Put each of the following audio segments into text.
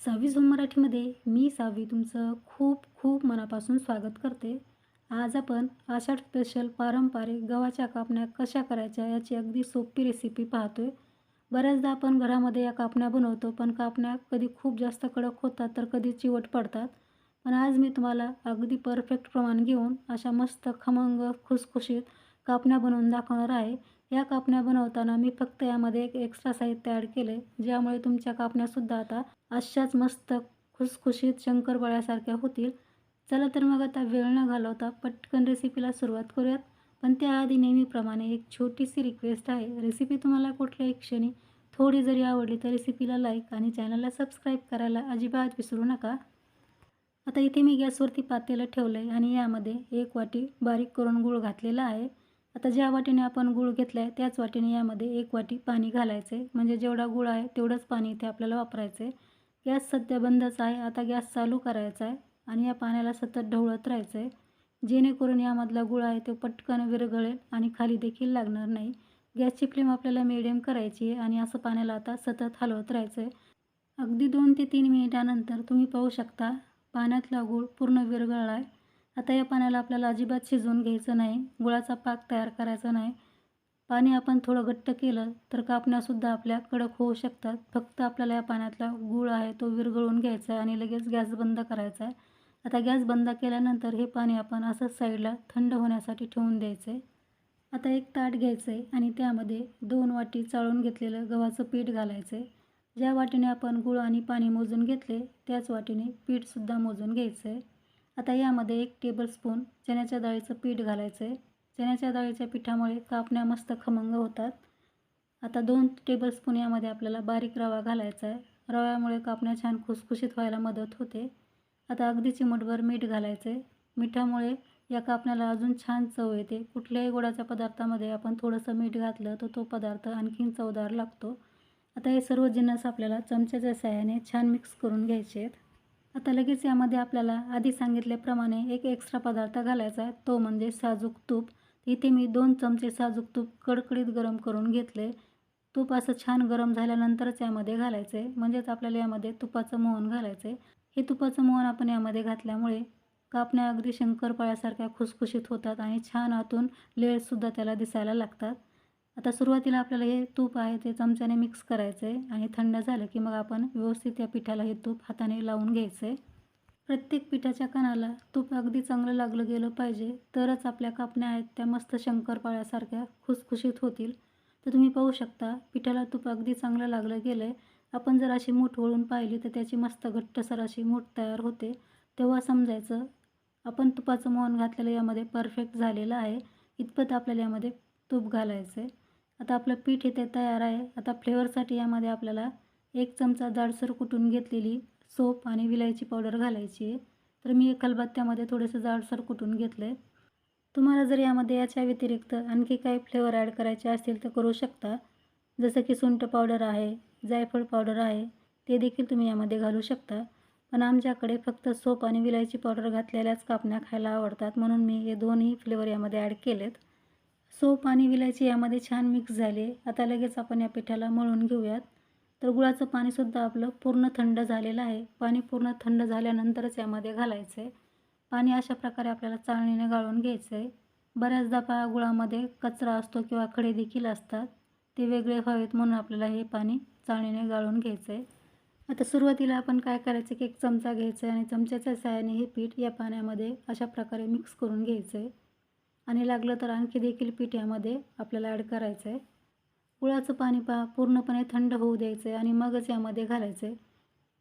सहावी झोम मराठीमध्ये मी सावी तुमचं खूप खूप मनापासून स्वागत करते. आज आपण आषाढ स्पेशल पारंपरिक गव्हाच्या कापण्या कशा करायच्या याची अगदी सोपी रेसिपी पाहतोय. बऱ्याचदा आपण घरामध्ये या कापण्या बनवतो पण कापण्या कधी खूप जास्त कडक होतात तर कधी चिवट पडतात. पण आज मी तुम्हाला अगदी परफेक्ट प्रमाण घेऊन अशा मस्त खमंग खुसखुशीत कापण्या बनवून दाखवणार आहे. या कापण्या बनवताना मी फक्त यामध्ये एक एक्स्ट्रा साहित्य ॲड केले ज्यामुळे तुमच्या कापण्यासुद्धा आता अशाच मस्त खुसखुशीत शंकरपाळ्यासारख्या होतील. चला तर मग आता वेळ न घालवता पटकन रेसिपीला सुरुवात करूयात. पण त्याआधी नेहमीप्रमाणे एक छोटीशी रिक्वेस्ट आहे. रेसिपी तुम्हाला कुठल्याही क्षणी थोडी जरी आवडली तर रेसिपीला लाईक आणि चॅनलला सबस्क्राईब करायला अजिबात विसरू नका. आता इथे मी गॅसवरती पातेलं ठेवलं आहे आणि यामध्ये एक वाटी बारीक करून गूळ घातलेला आहे. आता ज्या वाटीने आपण गूळ घेतला आहे त्याच वाटीने यामध्ये एक वाटी पाणी घालायचं. आहे म्हणजे जेवढा गूळ आहे तेवढंच पाणी इथे आपल्याला वापरायचं. आहे गॅस सध्या बंदच आहे. आता गॅस चालू करायचा आहे आणि या पाण्याला सतत ढवळत राहायचं आहे जेणेकरून यामधला गूळ आहे तो पटकन विरघळेल आणि खाली देखील लागणार नाही. गॅसची फ्लेम आपल्याला मिडियम करायची आहे आणि असं पाण्याला आता सतत हलवत राहायचं आहे अगदी दोन ते तीन मिनिटानंतर तुम्ही पाहू शकता पाण्यातला गूळ पूर्ण विरघळला आहे आता या पाण्याला आपल्याला अजिबात शिजवून घ्यायचं नाही. गुळाचा पाक तयार करायचा नाही. पाणी आपण थोडं घट्ट केलं तर कापण्यासुद्धा आपल्या कडक होऊ शकतात. फक्त आपल्याला या पाण्यातला गूळ आहे तो विरघळून घ्यायचा आहे आणि लगेच गॅस बंद करायचा आहे. आता गॅस बंद केल्यानंतर हे पाणी आपण असंच साईडला थंड होण्यासाठी ठेवून द्यायचं आहे आता एक ताट घ्यायचं आहे आणि त्यामध्ये दोन वाटी चाळून घेतलेलं गव्हाचं पीठ घालायचं आहे ज्या वाटीने आपण गूळ आणि पाणी मोजून घेतले त्याच वाटीने पीठसुद्धा मोजून घ्यायचं आहे आता यामध्ये एक टेबलस्पून चण्याच्या डाळीचं पीठ घालायचं आहे चण्याच्या डाळीच्या पिठामुळे कापण्या मस्त खमंग होतात. आता दोन टेबलस्पून यामध्ये आपल्याला बारीक रवा घालायचा आहे रव्यामुळे कापण्या छान खुसखुशीत व्हायला मदत होते. आता अगदी चिमटभर मीठ घालायचं आहे मिठामुळे या कापण्याला अजून छान चव येते. कुठल्याही गोडाच्या पदार्थामध्ये आपण थोडंसं मीठ घातलं तर तो पदार्थ आणखीन चवदार लागतो. आता हे सर्व जिन्नस आपल्याला चमच्याच्या सहाय्याने छान मिक्स करून घ्यायचे आहेत आता लगेच यामध्ये आपल्याला आधी सांगितल्याप्रमाणे एक एक्स्ट्रा पदार्थ घालायचा आहे. तो म्हणजे साजूक तूप. इथे मी दोन चमचे साजूक तूप कडकडीत गरम करून घेतले. तूप असं छान गरम झाल्यानंतरच यामध्ये घालायचे. म्हणजेच आपल्याला यामध्ये तुपाचं मोहन घालायचे. हे तुपाचं मोहन आपण यामध्ये घातल्यामुळे कापण्या अगदी शंकरपाळ्यासारख्या खुसखुशीत होतात आणि छान आतून लेळसुद्धा त्याला दिसायला लागतात. आता सुरुवातीला आपल्याला हे तूप आहे ते चमच्याने मिक्स करायचं आहे आणि थंड झालं की मग आपण व्यवस्थित या पिठाला हे तूप हाताने लावून घ्यायचं आहे प्रत्येक पिठाच्या कणाला तूप अगदी चांगलं लागलं गेलं पाहिजे तरच आपल्या कापण्या आहेत त्या मस्त शंकरपाळ्यासारख्या खुसखुशीत होतील. तर तुम्ही पाहू शकता पिठाला तूप अगदी चांगलं लागलं गेलं आहे आपण जर अशी मूठ वळून पाहिली तर त्याची मस्त घट्टसर अशी मूठ तयार होते. तेव्हा समजायचं आपण तुपाचं मोहन घातलेलं यामध्ये परफेक्ट झालेलं आहे. इतपत आपल्याला यामध्ये तूप घालायचं आहे आता आपलं पीठ इथे तयार आहे. आता फ्लेवरसाठी यामध्ये आपल्याला एक चमचा जाडसर कुटून घेतलेली सोप आणि विलायची पावडर घालायची आहे. तर मी खलबत्त्यामध्ये थोडंसं जाडसर कुटून घेतलं आहे तुम्हाला जर यामध्ये याच्या व्यतिरिक्त आणखी काही फ्लेवर ॲड करायचे असतील तर करू शकता. जसं की सुंठ पावडर आहे जायफळ पावडर आहे ते देखील तुम्ही यामध्ये घालू शकता. पण आमच्याकडे फक्त सोप आणि विलायची पावडर घातलेल्याच कापण्या खायला आवडतात. म्हणून मी हे दोन्ही फ्लेवर यामध्ये ॲड केलेत. सोप आणि विलायची यामध्ये छान मिक्स झाले आता लगेच आपण या पिठाला मळून घेऊयात. तर गुळाचं पाणीसुद्धा आपलं पूर्ण थंड झालेलं आहे. पाणी पूर्ण थंड झाल्यानंतरच यामध्ये घालायचं आहे पाणी अशा प्रकारे आपल्याला चाळणीने गाळून घ्यायचं आहे बऱ्याचदा पा गुळामध्ये कचरा असतो किंवा खडे देखील असतात. ते वेगळे व्हावेत म्हणून आपल्याला हे पाणी चाळणीने गाळून घ्यायचं आहे आता सुरुवातीला आपण काय करायचं की एक चमचा घ्यायचा आहे आणि चमच्याच्या साहाय्याने हे पीठ या पाण्यामध्ये अशा प्रकारे मिक्स करून घ्यायचं आहे आणि लागलं तर आणखी देखील पीठ यामध्ये आपल्याला ॲड करायचं आहे गुळाचं पाणी पा पूर्णपणे थंड होऊ द्यायचं आहे आणि मगच यामध्ये घालायचं आहे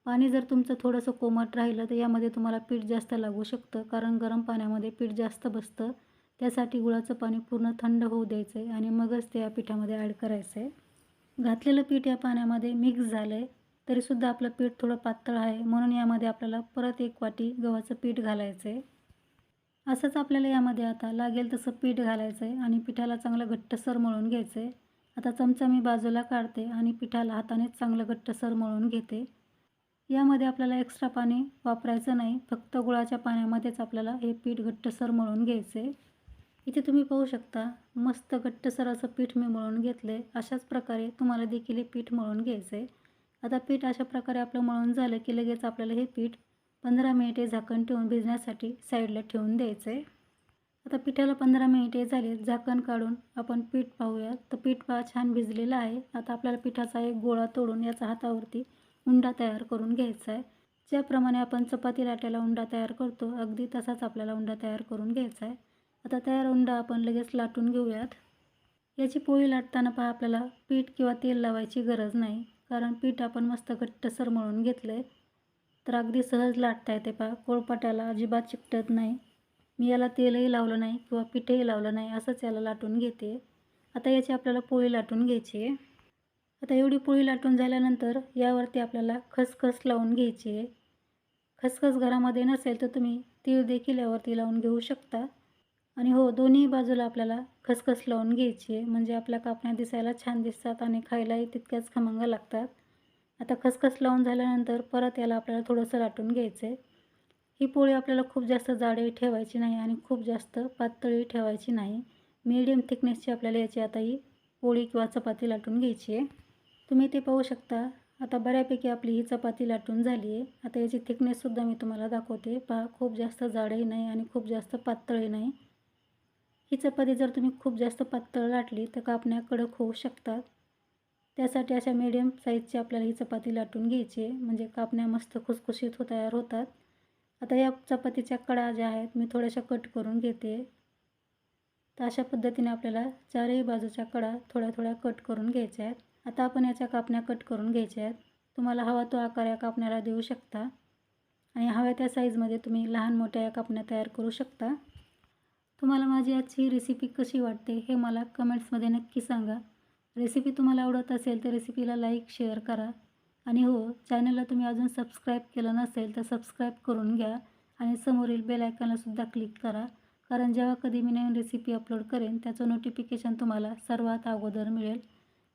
पाणी जर तुमचं थोडंसं कोमट राहिलं तर यामध्ये तुम्हाला पीठ जास्त लागू शकतं कारण गरम पाण्यामध्ये पीठ जास्त बसतं. त्यासाठी गुळाचं पाणी पूर्ण थंड होऊ द्यायचं आहे आणि मगच ते या पिठामध्ये ॲड करायचं आहे घातलेलं पीठ या पाण्यामध्ये मिक्स झालं आहे तरीसुद्धा आपलं पीठ थोडं पातळ आहे. म्हणून यामध्ये आपल्याला परत एक वाटी गव्हाचं पीठ घालायचं आहे असंच आपल्याला यामध्ये आता लागेल तसं पीठ घालायचं आहे आणि पिठाला चांगलं घट्टसर मळून घ्यायचं आहे आता चमचा मी बाजूला काढते आणि पिठाला हातानेच चांगलं घट्टसर मळून घेते. यामध्ये आपल्याला एक्स्ट्रा पाणी वापरायचं नाही फक्त गुळाच्या पाण्यामध्येच आपल्याला हे पीठ घट्टसर मळून घ्यायचे इथे तुम्ही पाहू शकता मस्त घट्टसर असं पीठ मी मळून घेतले. अशाच प्रकारे तुम्हाला देखील हे पीठ मळून घ्यायचं आहे आता पीठ अशा प्रकारे आपलं मळून झालं की लगेच आपल्याला हे पीठ पंधरा मिनिटे झाकण ठेवून भिजण्यासाठी साईडला ठेवून द्यायचं. आहे आता पिठाला पंधरा मिनिटे झाले झाकण काढून आपण पीठ पाहूया. तर पीठ पा छान भिजलेलं आहे. आता आपल्याला पिठाचा एक गोळा तोडून याचा हातावरती उंडा तयार करून घ्यायचा आहे. ज्याप्रमाणे आपण चपाती लाटायला उंडा तयार करतो अगदी तसाच आपल्याला उंडा तयार करून घ्यायचा आहे. आता तयार उंडा आपण लगेच लाटून घेऊयात. याची पोळी लाटताना पहा आपल्याला पीठ किंवा तेल लावायची गरज नाही. कारण पीठ आपण मस्त घट्टसर मळून घेतलं आहे तर अगदी सहज लाटता येते पहा. कोळपाट्याला अजिबात चिकटत नाही. मी याला तेलही लावलं नाही किंवा पिठेही लावलं नाही असंच याला लाटून घेते. आता याची आपल्याला पोळी लाटून घ्यायची आहे. आता एवढी पोळी लाटून झाल्यानंतर यावरती आपल्याला खसखस लावून घ्यायची आहे. खसखस घरामध्ये नसेल तर तुम्ही तीळ देखील यावरती लावून घेऊ शकता. आणि हो दोन्ही बाजूला आपल्याला खसखस लावून घ्यायची आहे. म्हणजे आपल्या कापण्या दिसायला छान दिसतात आणि खायलाही तितक्याच खमंग लागतात. आता खसखस लावून झाल्यानंतर परत याला आपल्याला थोडंसं लाटून घ्यायचं आहे ही पोळी आपल्याला खूप जास्त जाडही ठेवायची नाही आणि खूप जास्त पातळी ठेवायची नाही. मीडियम थिकनेसची आपल्याला याची आता ही पोळी किंवा चपाती लाटून घ्यायची आहे. तुम्ही ते पाहू शकता. आता बऱ्यापैकी आपली ही चपाती लाटून झाली आहे. आता याची थिकनेससुद्धा मी तुम्हाला दाखवते. पहा खूप जास्त जाडही नाही आणि खूप जास्त पातळही नाही. ही चपाती जर तुम्ही खूप जास्त पातळ लाटली तर कापण्या कडक होऊ शकतात. त्यासाठी अशा मीडियम साईजची आपल्याला ही चपाती लाटून घ्यायची आहे. म्हणजे कापण्या मस्त खुसखुशीत हो तयार होतात. आता या चपातीच्या कडा ज्या आहेत मी थोड्याशा कट करून घेते. तर अशा पद्धतीने आपल्याला चारही बाजूच्या कडा थोड्या थोड्या कट करून घ्यायच्या आहेत. आता आपण याच्या कापण्या कट करून घ्यायच्या आहेत. तुम्हाला हवा तो आकार या कापण्याला देऊ शकता. आणि हव्या त्या साईजमध्ये तुम्ही लहान मोठ्या या कापण्या तयार करू शकता. तुम्हाला माझी आजची रेसिपी कशी वाटते हे मला कमेंट्समध्ये नक्की सांगा. रेसिपी तुम्हाला आवडत असेल तर रेसिपीला लाईक शेअर करा. आणि हो चॅनलला तुम्ही अजून सबस्क्राईब केलं नसेल तर सबस्क्राईब करून घ्या आणि समोरील बेल आयकॉनलासुद्धा क्लिक करा. कारण जेव्हा कधी मी नवीन रेसिपी अपलोड करेन त्याचं नोटिफिकेशन तुम्हाला सर्वात अगोदर मिळेल.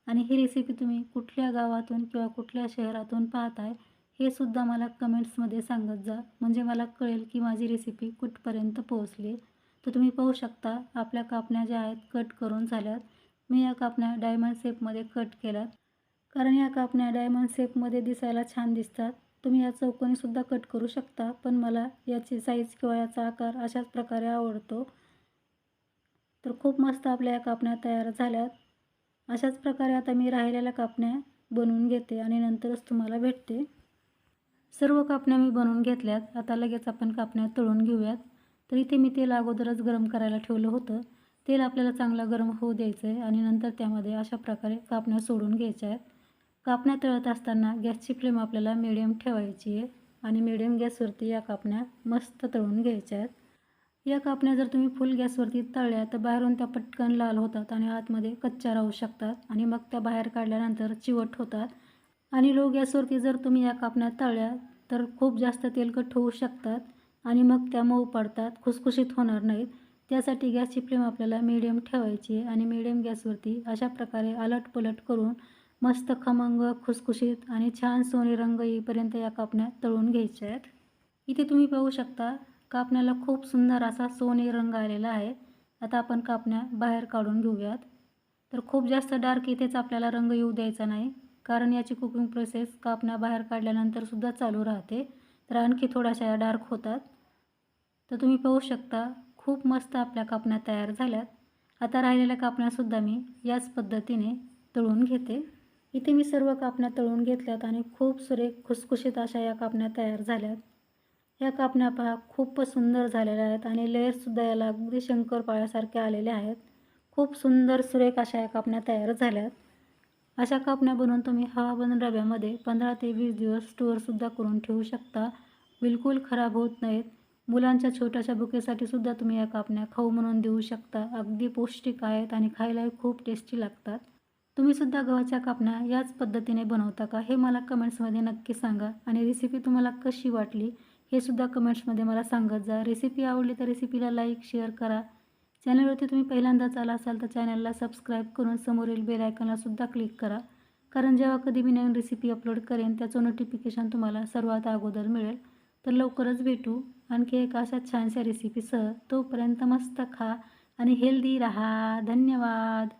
आणि ही रेसिपी तुम्ही कुठल्या गावातून किंवा कुठल्या शहरातून पाहताय हे सुद्धा मला कमेंट्समध्ये सांगत जा. म्हणजे मला कळेल की माझी रेसिपी कुठपर्यंत पोहोचली. तर तुम्ही पाहू शकता आपल्या कापण्या ज्या आहेत कट करून झाल्यात. मी या कापण्या डायमंड शेपमध्ये कट केल्यात. कारण या कापण्या डायमंड शेपमध्ये दिसायला छान दिसतात. तुम्ही या चौकोनीसुद्धा कट करू शकता पण मला याची साईज किंवा याचा आकार अशाच प्रकारे आवडतो. तर खूप मस्त आपल्या या कापण्या तयार झाल्यात. अशाच प्रकारे आता मी राहिलेल्या कापण्या बनवून घेते आणि नंतरच तुम्हाला भेटते. सर्व कापण्या मी बनवून घेतल्यात. आता लगेच आपण कापण्या तळून घेऊयात. तर इथे मी तेल अगोदरच गरम करायला ठेवलं होतं. तेल आपल्याला चांगलं गरम होऊ द्यायचं आहे आणि नंतर त्यामध्ये अशा प्रकारे कापण्या सोडून घ्यायच्या आहेत. कापण्या तळत असताना गॅसची फ्लेम आपल्याला मिडियम ठेवायची आहे आणि मिडियम गॅसवरती या कापण्या मस्त तळून घ्यायच्या आहेत. या कापण्या जर तुम्ही फुल गॅसवरती तळल्या तर बाहेरून त्या पटकन लाल होतात आणि आतमध्ये कच्च्या राहू शकतात आणि मग त्या बाहेर काढल्यानंतर चिवट होतात. आणि लो गॅसवरती जर तुम्ही या कापण्या तळल्या तर खूप जास्त तेलकट होऊ शकतात आणि मग त्या मऊ पडतात खुसखुशीत होणार नाहीत. त्यासाठी गॅसची फ्लेम आपल्याला मिडियम ठेवायची आहे आणि मिडियम गॅसवरती अशा प्रकारे अलट पलट करून मस्त खमंग खुसखुशीत आणि छान सोने रंग येईपर्यंत या कापण्या तळून घ्यायच्या आहेत. इथे तुम्ही पाहू शकता कापण्याला खूप सुंदर असा सोने रंग आलेला आहे. आता आपण कापण्या बाहेर काढून घेऊयात. तर खूप जास्त डार्क इथेच आपल्याला रंग येऊ द्यायचा नाही कारण याची कुकिंग प्रोसेस कापण्या बाहेर काढल्यानंतर सुद्धा चालू राहते. तर आणखी थोड्याशा या डार्क होतात. तर तुम्ही पाहू शकता खूप मस्त आपल्या कापण्या तयार झाल्यात. आता राहिलेल्या कापण्यासुद्धा मी याच पद्धतीने तळून घेते. इथे मी सर्व कापण्या तळून घेतल्यात आणि खूप सुरेख खुसखुशीत अशा या कापण्या तयार झाल्यात. या कापण्या पहा खूपच सुंदर झालेल्या आहेत आणि लेअर्ससुद्धा याला अगदी शंकरपाळ्यासारखे आलेल्या आहेत. खूप सुंदर सुरेख अशा या कापण्या तयार झाल्यात. अशा कापण्या बनवून तुम्ही हवाबंद डब्यामध्ये पंधरा ते वीस दिवस स्टोअरसुद्धा करून ठेवू शकता. बिलकुल खराब होत नाहीत. मुलांच्या छोट्याशा बुकेसाठी सुद्धा तुम्ही या कापण्या खाऊ म्हणून देऊ शकता. अगदी पौष्टिक आहेत आणि खायलाही खूप टेस्टी लागतात. तुम्ही सुद्धा गव्हाच्या कापण्या याच पद्धतीने बनवता का? हे मला कमेंट्समध्ये नक्की सांगा. आणि रेसिपी तुम्हाला कशी वाटली हे सुद्धा कमेंट्समध्ये मला सांगत जा. रेसिपी आवडली तर रेसिपीला लाईक शेअर करा. चॅनलवरती तुम्ही पहिल्यांदाच आला असाल तर चॅनलला सबस्क्राईब करून समोरील बेल आयकॉनला सुद्धा क्लिक करा. कारण जेव्हा कधी मी नवीन रेसिपी अपलोड करेन त्याचं नोटिफिकेशन तुम्हाला सर्वात अगोदर मिळेल. तर लवकरच भेटू. आणखी एक अशा छानशा रेसिपीसह तोपर्यंत मस्त खा आणि हेल्दी राहा. धन्यवाद.